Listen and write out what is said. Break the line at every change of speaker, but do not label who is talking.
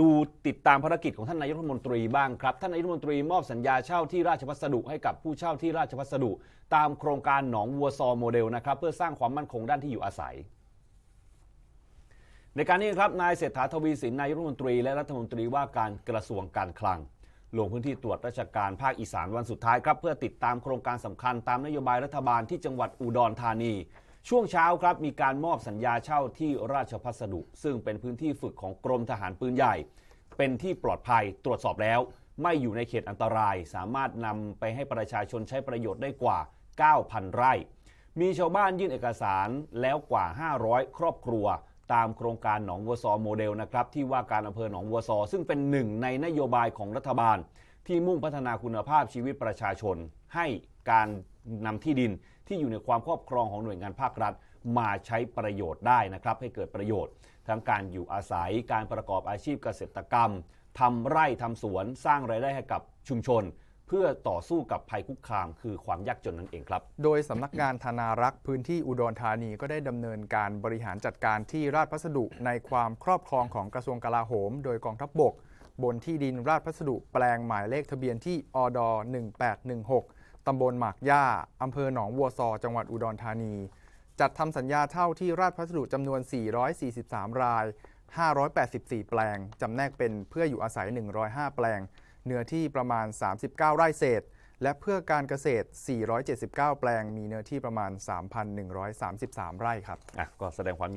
ดูติดตามภารกิจของท่านนายกรัฐมนตรีบ้างครับท่านนายกรัฐมนตรีมอบสัญญาเช่าที่ราชพัสดุให้กับผู้เช่าที่ราชพัสดุ ตามโครงการหนองวัวซอโมเดลนะครับเพื่อสร้างความมั่นคงด้านที่อยู่อาศัย ในการนี้ครับนายเศรษฐาทวีสินนายกรัฐมนตรี และรัฐมนตรีว่าการกระทรวงการคลัง ลงพื้นที่ตรวจราชการภาคอีสานวันสุดท้ายครับเพื่อติดตามโครงการสำคัญตามนโยบายรัฐบาลที่จังหวัดอุดรธานี ช่วงเช้าครับมีการมอบสัญญาเช่าที่ราชพัสดุ ซึ่งเป็นพื้นที่ฝึกของกรมทหารปืนใหญ่ เป็นที่ปลอดภัยตรวจสอบแล้ว ไม่อยู่ในเขตอันตราย สามารถนำไปให้ประชาชนใช้ประโยชน์ได้กว่า 9,000 ไร่ มีชาวบ้านยื่นเอกสารแล้วกว่า 500 ครอบครัว ตามโครงการหนองวัวซอโมเดลนะครับที่ว่าการอำเภอหนองวัวซอ ซึ่งเป็นหนึ่งในนโยบายของรัฐบาล ที่มุ่งพัฒนาคุณภาพชีวิตประชาชน ให้การ นำที่ดินที่อยู่ในความครอบครองของหน่วยงานภาครัฐ มาใช้ประโยชน์ได้นะครับ ให้เกิดประโยชน์ ทั้งการอยู่อาศัยการประกอบอาชีพเกษตรกรรมทำไร่ทำสวนสร้างรายได้ให้กับชุมชน เพื่อต่อสู้กับภัยคุกคาม คือความยากจนนั่นเองครับ
โดยสำนักงานธนารักษ์พื้นที่อุดรธานีก็ได้ดำเนินการบริหารจัดการที่ราชพัสดุในความครอบครองของกระทรวงกลาโหม โดยกองทัพบบก บนที่ดินราชพัสดุแปลงหมายเลขทะเบียนที่อด1816 ตำบลหมากย่าอำเภอหนองวัวซอ จังหวัดอุดรธานี จัดทำสัญญาเช่าที่ราชพัสดุจำนวน 443 ราย 584 แปลง จำแนกเป็นเพื่ออยู่อาศัย 105 แปลง เนื้อที่ประมาณ 39 ไร่เศษ และเพื่อการเกษตร 479 แปลง มีเนื้อที่ประมาณ 3,133 ไร่ครับ
อะก็แสดงความ